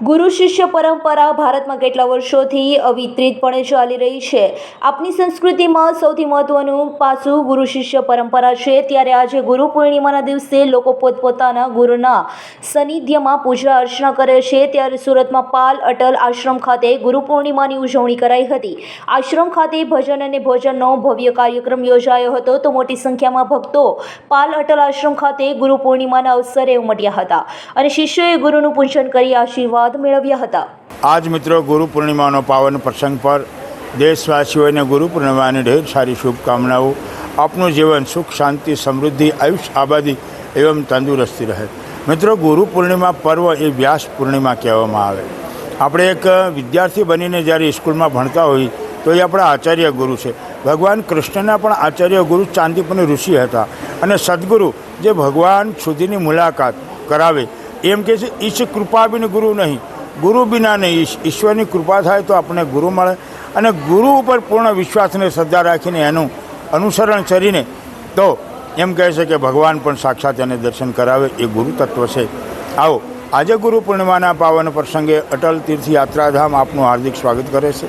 ગુરુ શિષ્ય પરંપરા ભારતમાં કેટલા વર્ષોથી અવિતરિતપણે ચાલી રહી છે? આપની સંસ્કૃતિમાં સૌથી મહત્વનું પાસું ગુરુ શિષ્ય પરંપરા છે. ત્યારે આજે ગુરુ પૂર્ણિમાના દિવસે લોકો પોતપોતાના ગુરુના સાનિધ્યમાં પૂજા અર્ચના કરે છે. ત્યારે સુરતમાં પાલ અટલ આશ્રમ ખાતે ગુરુ પૂર્ણિમાની ઉજવણી કરાઈ હતી. આશ્રમ ખાતે ભજન અને ભોજનનો ભવ્ય કાર્યક્રમ યોજાયો હતો. તો મોટી સંખ્યામાં ભક્તો પાલ અટલ આશ્રમ ખાતે ગુરુ પૂર્ણિમાના અવસરે ઉમટ્યા હતા અને શિષ્યોએ ગુરુનું પૂજન કરી આશીર્વાદ મેળવ્યા હતા. આજ મિત્રો ગુરુ પૂર્ણિમાનો પાવન પ્રસંગ પર દેશવાસીઓને ગુરુ પૂર્ણિમાની ઢેર સારી શુભકામનાઓ. આપનું જીવન સુખ, શાંતિ, સમૃદ્ધિ, આયુષ, આબાદી એવમ તંદુરસ્તી રહે. મિત્રો, ગુરુ પૂર્ણિમા પર્વ એ વ્યાસ પૂર્ણિમા કહેવામાં આવે. આપણે એક વિદ્યાર્થી બનીને જ્યારે સ્કૂલમાં ભણતા હોઈએ તો એ આપણા આચાર્ય ગુરુ છે. ભગવાન કૃષ્ણના પણ આચાર્ય ગુરુ ચાંદીપની ઋષિ હતા. અને સદગુરુ જે ભગવાન સુધીની મુલાકાત કરાવે એમ કે છે, ઈશ કૃપા બિન ગુરુ નહીં. ગુરુ બિના નહીં, ઈશ ઈશ્વરની કૃપા થાય તો આપણને ગુરુ મળે. અને ગુરુ ઉપર પૂર્ણ વિશ્વાસને શ્રદ્ધા રાખીને એનું અનુસરણ કરીને તો એમ કહે છે કે ભગવાન પણ સાક્ષાત એને દર્શન કરાવે, એ ગુરુ તત્વ છે. આવો, આજે ગુરુ પૂર્ણિમાના પાવન પ્રસંગે અટલ તીર્થયાત્રાધામ આપનું હાર્દિક સ્વાગત કરે છે.